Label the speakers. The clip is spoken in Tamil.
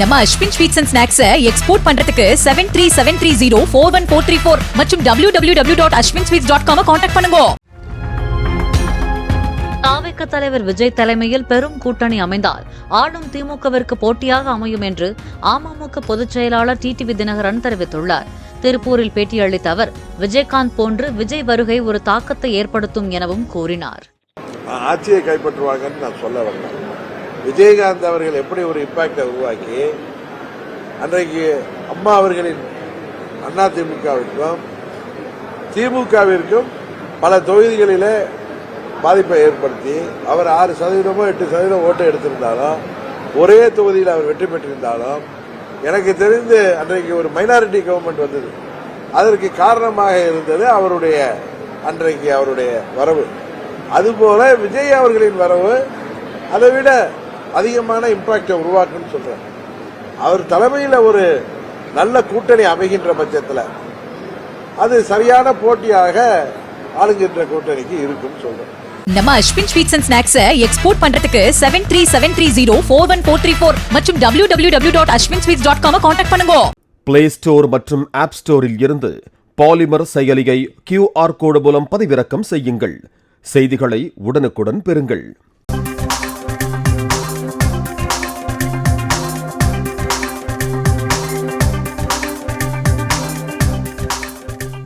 Speaker 1: நம்ம Ashwin sweets and snacks export பண்றதுக்கு seven three seven three zero four one four three four மற்றும் W W W dot Ashwin sweets dot com contact பண்ணுங்க.
Speaker 2: தாவேக்க தலைவர் விஜய் தலைமையில் பெரும் கூட்டணி அமைந்தால் ஆளும் திமுகவிற்கு போட்டியாக அமையும் என்று அமமுக பொதுச் செயலாளர் டிடிவி தினகரன் தெரிவித்துள்ளார். திருப்பூரில் பேட்டியளித்த அவர் விஜயகாந்த் போன்று விஜய் வருகை ஒரு தாக்கத்தை ஏற்படுத்தும் எனவும் கூறினார்.
Speaker 3: ஆட்சியை கைப்பற்றுவாங்கன்னு நான் சொல்ல வரல. விஜயகாந்த் அவர்கள் எப்படி ஒரு இம்பாக்டை உருவாக்கி அன்றைக்கு அம்மா அவர்களின் அண்ணா திமுகவிற்கும் திமுகவிற்கும் பல தொகுதிகளிலே பாதிப்பை ஏற்படுத்தி அவர் ஆறு சதவீதமோ எட்டு சதவீதம் ஓட்டு எடுத்திருந்தாலும் ஒரே தொகுதியில் அவர் வெற்றி பெற்றிருந்தாலும் எனக்கு தெரிந்து அன்றைக்கு ஒரு மைனாரிட்டி கவர்மெண்ட் வந்தது. அதற்கு காரணமாக இருந்தது அவருடைய அன்றைக்கு அவருடைய வரவு. அதுபோல விஜய் அவர்களின் வரவு அதை விட அதிகமான இம்பாக்டை உருவாக்குன்னு சொல்றேன் அவர் தலைமையில் ஒரு நல்ல கூட்டணி அமைகின்ற பட்சத்தில் அது சரியான போட்டியாக ஆளுகின்ற கூட்டணிக்கு இருக்கும் சொல்றேன்
Speaker 1: நம்ம Ashwin sweets and snacks export பண்றதுக்கு seven three seven three zero four one four three four மற்றும் W W W dot Ashwin sweets dot com contact பண்ணுங்க.
Speaker 4: பிளே ஸ்டோர் மற்றும் ஆப் ஸ்டோரில் இருந்து பாலிமர் செயலியை கியூஆர் கோடு மூலம் பதிவிறக்கம் செய்யுங்கள். செய்திகளை உடனுக்குடன் பெறுங்கள்.